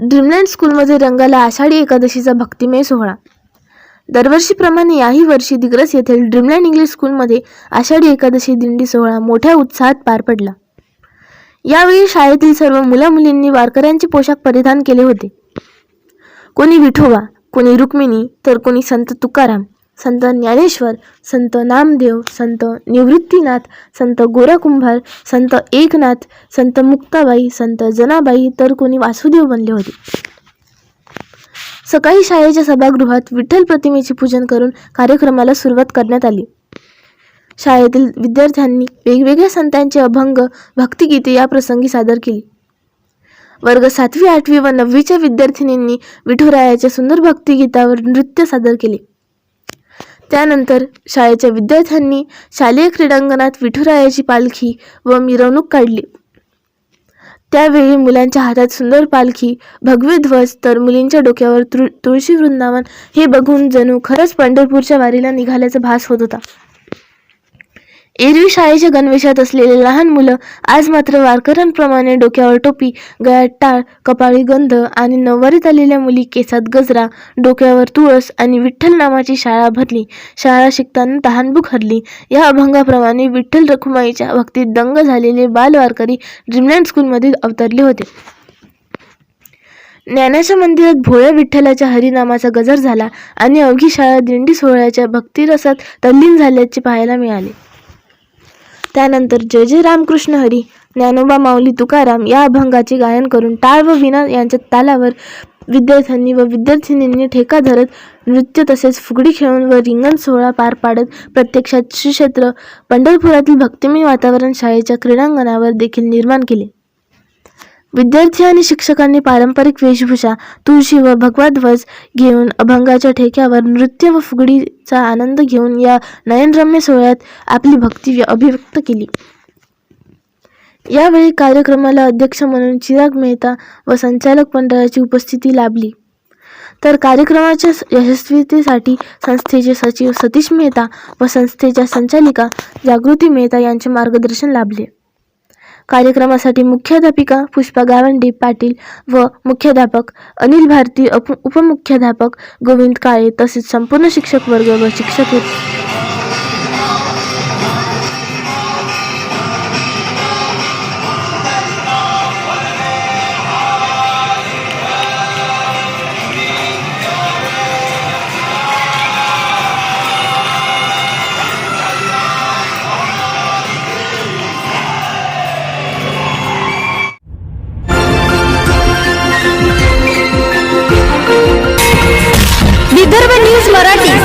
Dreamland स्कूलमध्ये रंगाला आषाढी एकादशीचा भक्तिमय सोहळा. दरवर्षीप्रमाणे याही वर्षी दिग्रस येथील ड्रीमलँड इंग्लिश स्कूलमध्ये आषाढी एकादशी दिंडी सोहळा मोठ्या उत्साहात पार पडला. यावेळी शाळेतील सर्व मुला मुलींनी वारकऱ्यांचे पोशाख परिधान केले होते. कोणी विठोबा कोणी रुक्मिणी तर कोणी संत तुकाराम. संत ज्ञानेश्वर संत नामदेव संत निवृत्तीनाथ संत गोराकुंभार संत एकनाथ संत मुक्ताबाई संत जनाबाई तर कोणी वासुदेव बनले होते. सकाळी शाळेच्या सभागृहात विठ्ठल प्रतिमेचे पूजन करून कार्यक्रमाला सुरुवात करण्यात आली. शाळेतील विद्यार्थ्यांनी वेगवेगळ्या संतांचे अभंग भक्तिगीते या प्रसंगी सादर केली. वर्ग सातवी आठवी व नववीच्या विद्यार्थिनींनी विठुरायाच्या सुंदर भक्तिगीतावर नृत्य सादर केले. त्यानंतर शाळेच्या विद्यार्थ्यांनी शालेय क्रीडांगणात विठुरायाची पालखी व मिरवणूक काढली. त्यावेळी मुलांच्या हातात सुंदर पालखी भगवे ध्वज तर मुलींच्या डोक्यावर तुळ तुळशी वृंदावन हे बघून जणू खरंच पंढरपूरच्या वारीला निघाल्याचा भास होत होता. एरवी शाळेच्या गणवेशात असलेले लहान मुलं आज मात्र वारकऱ्यांप्रमाणे डोक्यावर टोपी गळ्यात टाळ कपाळी गंध आणि नववारीत आलेल्या मुली केसात गजरा डोक्यावर तुळस आणि विठ्ठल नामाची शाळा भरली. शाळा शिकताना तहानभूक हरली. या अभंगाप्रमाणे विठ्ठल रखुमाईच्या भक्तीत दंग झालेले बाल वारकरी ड्रीमलँड स्कूलमध्ये अवतरले होते. ज्ञानाच्या मंदिरात भोळ्या विठ्ठलाच्या हरिनामाचा गजर झाला आणि अवघी शाळा दिंडी सोहळ्याच्या भक्तिरसात तल्लीन झाल्याचे पाहायला मिळाले. त्यानंतर जय जय रामकृष्ण हरी ज्ञानोबा माऊली तुकाराम या अभंगाचे गायन करून टाळ व विना यांच्या तालावर विद्यार्थ्यांनी व विद्यार्थिनींनी ठेका धरत नृत्य तसेच फुगडी खेळून व रिंगण सोहळा पार पाडत प्रत्यक्षात श्री क्षेत्र पंढरपुरातील भक्तिमय वातावरण शाळेच्या क्रीडांगणावर देखील निर्माण केले. विद्यार्थी आणि शिक्षकांनी पारंपरिक वेशभूषा तुळशी व भगवा ध्वज घेऊन अभंगाच्या ठेक्यावर नृत्य व फुगडीचा आनंद घेऊन या नयनरम्य सोहळ्यात आपली भक्ती अभिव्यक्त केली. यावेळी कार्यक्रमाला अध्यक्ष म्हणून चिराग मेहता व संचालक मंडळाची उपस्थिती लाभली. तर कार्यक्रमाच्या यशस्वीतेसाठी संस्थेचे सचिव सतीश मेहता व संस्थेच्या संचालिका जागृती मेहता यांचे मार्गदर्शन लाभले. कार्यक्रमासाठी मुख्याध्यापिका पुष्पा गावंडे पाटील व मुख्याध्यापक अनिल भारती अप उपमुख्याध्यापक गोविंद काळे तसेच संपूर्ण शिक्षक वर्ग व शिक्षक मराठी.